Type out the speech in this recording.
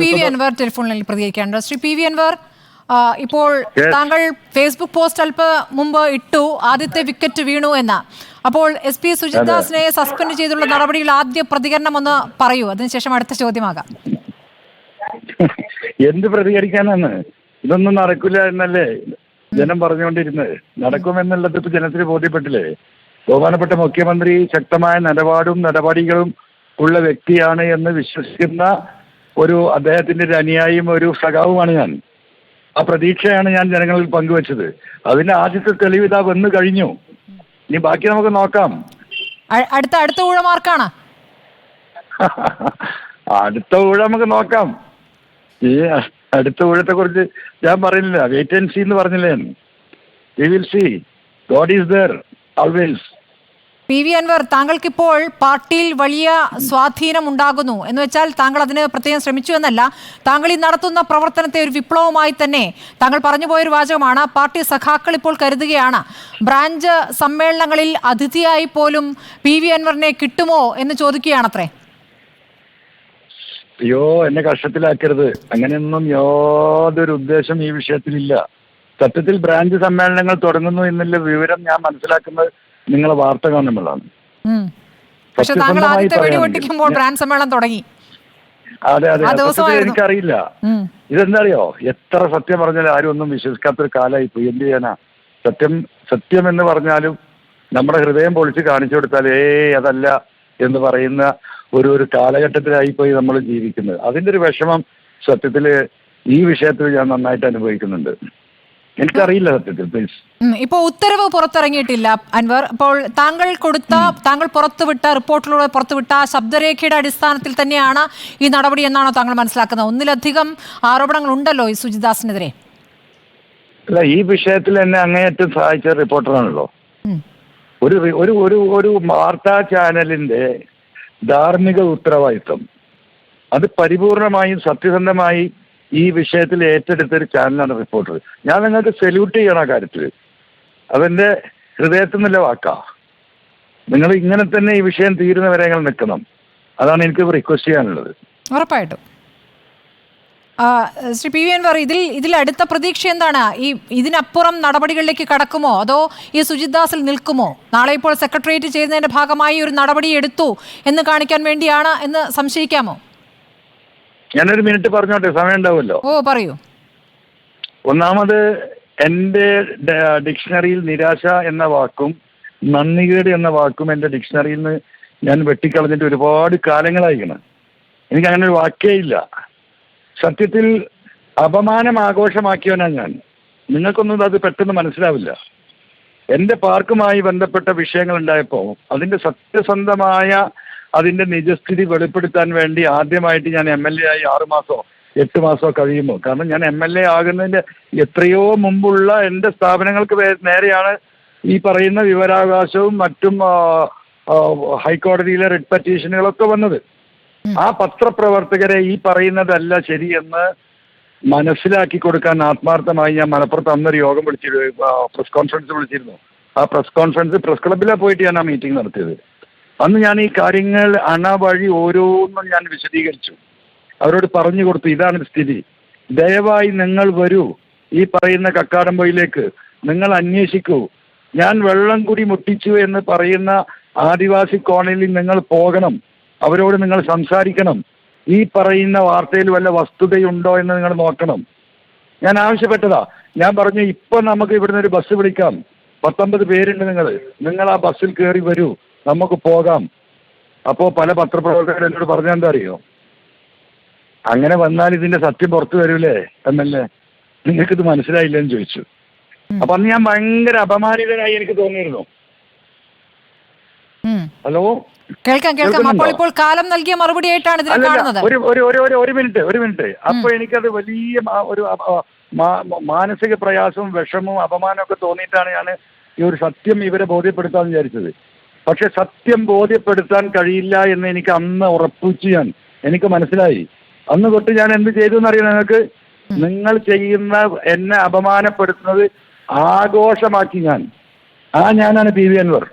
P V Anvar ടെലിഫോണിൽ പ്രതികരിക്കാനുണ്ട് Shri P V Anvar ഇപ്പോൾ താങ്കൾ ഫേസ്ബുക്ക് പോസ്റ്റ് അല്പ മുമ്പ് ഇട്ടു ആദ്യത്തെ വിക്കറ്റ് വീണു എന്ന. അപ്പോൾ എസ് പി സുജിത്ദാസിനെ സസ്പെൻഡ് ചെയ്തുള്ള നടപടിയിൽ ആദ്യ പ്രതികരണം ഒന്ന് പറയൂ. അതിനുശേഷം അടുത്ത ചോദ്യമാകാം. എന്ത് പ്രതികരിക്കാനാണ്? ഇതൊന്നും നടക്കില്ല എന്നല്ലേ ജനം പറഞ്ഞുകൊണ്ടിരുന്നത്. നടക്കുമെന്നുള്ളത് ഇപ്പൊ ജനത്തിന് ബോധ്യപ്പെട്ടില്ലേ? ബഹുമാനപ്പെട്ട മുഖ്യമന്ത്രി ശക്തമായ നിലപാടും നടപടികളും ഉള്ള വ്യക്തിയാണ് എന്ന് വിശ്വസിക്കുന്ന ഒരു അദ്ദേഹത്തിന്റെ ഒരു അനുയായിയും ഒരു സഖാവുമാണ് ഞാൻ. ആ പ്രതീക്ഷയാണ് ഞാൻ ജനങ്ങളിൽ പങ്കുവച്ചത്. അതിന്റെ ആദ്യത്തെ തെളിവ് ഇതാ വന്നു കഴിഞ്ഞു. ഇനി ബാക്കി നമുക്ക് നോക്കാം. അടുത്ത അടുത്ത ഊഴമാർക്കാണ് അടുത്ത ഊഴ നമുക്ക് നോക്കാം. ഈ അടുത്ത ഊഴത്തെ കുറിച്ച് ഞാൻ പറയുന്നില്ല. വെയിറ്റ് ആൻഡ് സി എന്ന് പറഞ്ഞില്ലേ we will see God is there always P V Anvar താങ്കൾക്കിപ്പോൾ പാർട്ടിയിൽ വലിയ സ്വാധീനം ഉണ്ടാകുന്നു എന്ന് വെച്ചാൽ താങ്കൾ അതിന് പ്രത്യേകം ശ്രമിച്ചു എന്നല്ല. താങ്കൾ ഈ നടത്തുന്ന പ്രവർത്തനത്തെ ഒരു വിപ്ലവമായി തന്നെ താങ്കൾ പറഞ്ഞു പോയൊരു വാചകമാണ്. പാർട്ടി സഖാക്കൾ ഇപ്പോൾ കരുതുകയാണ് ബ്രാഞ്ച് സമ്മേളനങ്ങളിൽ അതിഥിയായി പോലും പി വി അൻവറിനെ കിട്ടുമോ എന്ന് ചോദിക്കുകയാണത്രേ. അയ്യോ എന്നെ കഷ്ടത്തിലാക്കരുത്. അങ്ങനെയൊന്നും യാതൊരു ഉദ്ദേശം ഈ വിഷയത്തിലില്ല. സത്യത്തിൽ ബ്രാഞ്ച് സമ്മേളനങ്ങൾ തുടങ്ങുന്നു എന്നുള്ള വിവരം ഞാൻ മനസ്സിലാക്കുന്നത് നിങ്ങളെ വാർത്ത കാണുമ്പോഴാണ് പക്ഷെ താങ്കൾ ആദ്യത്തെ സമ്മേളനം തുടങ്ങി. അതെ അതെ. എനിക്കറിയില്ല. ഇതെന്താറിയോ? എത്ര സത്യം പറഞ്ഞാലും ആരും ഒന്നും വിശ്വസിക്കാത്തൊരു കാലമായി പോയി. എന്ത് ചെയ്യാനാ? സത്യം സത്യം എന്ന് പറഞ്ഞാലും നമ്മുടെ ഹൃദയം പൊളിച്ച് കാണിച്ചു കൊടുത്താൽ ഏ അതല്ല എന്ന് പറയുന്ന ഒരു ഒരു കാലഘട്ടത്തിലായി പോയി നമ്മൾ ജീവിക്കുന്നത്. അതിന്റെ ഒരു വിഷമം സത്യത്തിൽ ഈ വിഷയത്തിൽ ഞാൻ നന്നായിട്ട് അനുഭവിക്കുന്നുണ്ട്. എനിക്കറിയില്ല സത്യത്തിൽ പ്ലീസ്. ഇപ്പോ ഉത്തരവ് പുറത്തിറങ്ങിയിട്ടില്ല അൻവർ. അപ്പോൾ താങ്കൾ കൊടുത്ത താങ്കൾ പുറത്തുവിട്ട റിപ്പോർട്ടിലൂടെ പുറത്തുവിട്ട ശബ്ദരേഖയുടെ അടിസ്ഥാനത്തിൽ തന്നെയാണ് ഈ നടപടി എന്നാണോ താങ്കൾ മനസ്സിലാക്കുന്നത്? ഒന്നിലധികം ആരോപണങ്ങൾ ഉണ്ടല്ലോ ഈ സുജിദാസിനെതിരെ അല്ല ഈ വിഷയത്തിൽ എന്നെ അങ്ങേയറ്റം സഹായിച്ച റിപ്പോർട്ടറാണല്ലോ. ഒരു ഒരു ഒരു ഒരു വാർത്താ ചാനലിന്റെ ധാർമ്മിക ഉത്തരവാദിത്വം. അത് പരിപൂർണമായും സത്യസന്ധമായി ഈ വിഷയത്തിൽ ഏറ്റെടുത്ത ഒരു ചാനലാണ് റിപ്പോർട്ടർ. ഞാൻ നിങ്ങൾക്ക് സല്യൂട്ട് ചെയ്യണം ആ കാര്യത്തിൽ അതെന്റെ ഹൃദയത്തിൽ നിന്നുള്ള വാക്കാ. നിങ്ങൾ ഇങ്ങനെ തന്നെ ഈ വിഷയം തീരുന്നവരെ നിങ്ങൾ നിൽക്കണം. അതാണ് എനിക്ക് റിക്വസ്റ്റ് ചെയ്യാനുള്ളത്. ഉറപ്പായിട്ടും. ശ്രീ പി വി അൻവർ ഇതിൽ ഇതിൽ അടുത്ത പ്രതീക്ഷ എന്താണ്? ഈ ഇതിനപ്പുറം നടപടികളിലേക്ക് കടക്കുമോ? അതോ ഈ സുജിത്ദാസിൽ നിൽക്കുമോ? നാളെ ഇപ്പോൾ സെക്രട്ടേറിയറ്റ് ചെയ്യുന്നതിന്റെ ഭാഗമായി ഒരു നടപടി എടുത്തു എന്ന് കാണിക്കാൻ വേണ്ടിയാണ് എന്ന് സംശയിക്കാമോ? ഞാനൊരു മിനിറ്റ് പറഞ്ഞോട്ടെ സമയം ഉണ്ടാവുമല്ലോ ഓ പറയൂ. ഒന്നാമത് എന്റെ ഡിക്ഷണറിയിൽ നിരാശ എന്ന വാക്കും നന്ദികേട് എന്ന വാക്കും എന്റെ ഡിക്ഷണറിയിൽ നിന്ന് ഞാൻ വെട്ടിക്കളഞ്ഞിട്ട് ഒരുപാട് കാലങ്ങളായിരിക്കണം എനിക്ക് അങ്ങനെ ഒരു വാക്കേ ഇല്ല. സത്യത്തിൽ അപമാനം ആഘോഷമാക്കിയവനാണ് ഞാൻ. നിങ്ങൾക്കൊന്നും അത് പെട്ടെന്ന് മനസ്സിലാവില്ല. എന്റെ പാർക്കുമായി ബന്ധപ്പെട്ട വിഷയങ്ങൾ ഉണ്ടായപ്പോൾ അതിന്റെ സത്യസന്ധമായ അതിന്റെ നിജസ്ഥിതി വെളിപ്പെടുത്താൻ വേണ്ടി ആദ്യമായിട്ട് ഞാൻ എം എൽ എ ആയി ആറ് മാസമോ എട്ട് മാസമോ കഴിയുമ്പോൾ കാരണം ഞാൻ എം എൽ എ ആകുന്നതിന്റെ എത്രയോ മുമ്പുള്ള എന്റെ സ്ഥാപനങ്ങൾക്ക് നേരെയാണ് ഈ പറയുന്ന വിവരാവകാശവും മറ്റും ഹൈക്കോടതിയിലെ റിട്ട് പെറ്റീഷനുകളൊക്കെ വന്നത്. ആ പത്രപ്രവർത്തകരെ ഈ പറയുന്നതല്ല ശരിയെന്ന് മനസ്സിലാക്കി കൊടുക്കാൻ ആത്മാർത്ഥമായി ഞാൻ മലപ്പുറത്ത് അന്നൊരു യോഗം വിളിച്ചിരുന്നു പ്രസ് കോൺഫറൻസ് വിളിച്ചിരുന്നു. ആ പ്രസ് കോൺഫറൻസ് പ്രസ് ക്ലബിലാണ് പോയിട്ട് ഞാൻ ആ മീറ്റിംഗ് നടത്തിയത്. അന്ന് ഞാൻ ഈ കാര്യങ്ങൾ അണ വഴി ഓരോന്നും ഞാൻ വിശദീകരിച്ചു. അവരോട് പറഞ്ഞു കൊടുത്തു ഇതാണ് സ്ഥിതി. ദയവായി നിങ്ങൾ വരൂ ഈ പറയുന്ന കക്കാടംപൊയിലേക്ക്. നിങ്ങൾ അന്വേഷിക്കൂ. ഞാൻ വെള്ളം കുടി മുട്ടിച്ചു എന്ന് പറയുന്ന ആദിവാസി കോളനിയിൽ നിങ്ങൾ പോകണം. അവരോട് നിങ്ങൾ സംസാരിക്കണം. ഈ പറയുന്ന വാർത്തയിൽ വല്ല വസ്തുതയുണ്ടോ എന്ന് നിങ്ങൾ നോക്കണം. ഞാൻ ആവശ്യപ്പെട്ടതാ. ഞാൻ പറഞ്ഞു ഇപ്പൊ നമുക്ക് ഇവിടുന്ന് ഒരു ബസ് വിളിക്കാം. പത്തൊമ്പത് പേരുണ്ട് നിങ്ങൾ. നിങ്ങൾ ആ ബസ്സിൽ കയറി വരൂ. നമുക്ക് പോകാം. അപ്പോ പല പത്രപ്രവർത്തകർ എന്നോട് പറഞ്ഞാൽ എന്താ അറിയോ അങ്ങനെ വന്നാൽ ഇതിന്റെ സത്യം പുറത്തു വരൂലേ? എന്നല്ലേ? നിങ്ങൾക്കിത് മനസ്സിലായില്ലെന്ന് ചോദിച്ചു. അപ്പൊ അന്ന് ഞാൻ ഭയങ്കര അപമാനിതനായി എനിക്ക് തോന്നിയിരുന്നു. ഹലോ? കേൾക്കാം കേൾക്കാം. അപ്പോൾ ഇപ്പോൾ കാലം നൽകിയ മറുപടി ആയിട്ടാണ് ഇതിനെ കാണുന്നത്. ഒരു ഒരു ഒരു ഒരു മിനിറ്റ് ഒരു മിനിറ്റ്. അപ്പൊ എനിക്കത് വലിയ ഒരു മാനസിക പ്രയാസവും വിഷമവും അപമാനവും ഒക്കെ തോന്നിയിട്ടാണ് ഞാൻ ഈ ഒരു സത്യം ഇവരെ ബോധ്യപ്പെടുത്താൻ വിചാരിച്ചത്. പക്ഷെ സത്യം ബോധ്യപ്പെടുത്താൻ കഴിയില്ല എന്ന് എനിക്ക് അന്ന് ഉറപ്പിച്ചു ഞാൻ എനിക്ക് മനസ്സിലായി. അന്ന് തൊട്ട് ഞാൻ എന്ത് ചെയ്തു എന്നറിയാം നിങ്ങൾക്ക്? നിങ്ങൾ ചെയ്യുന്ന എന്നെ അപമാനപ്പെടുത്തുന്നത് ആഘോഷമാക്കി ഞാൻ. ആ ഞാനാണ് പി വി അൻവർ.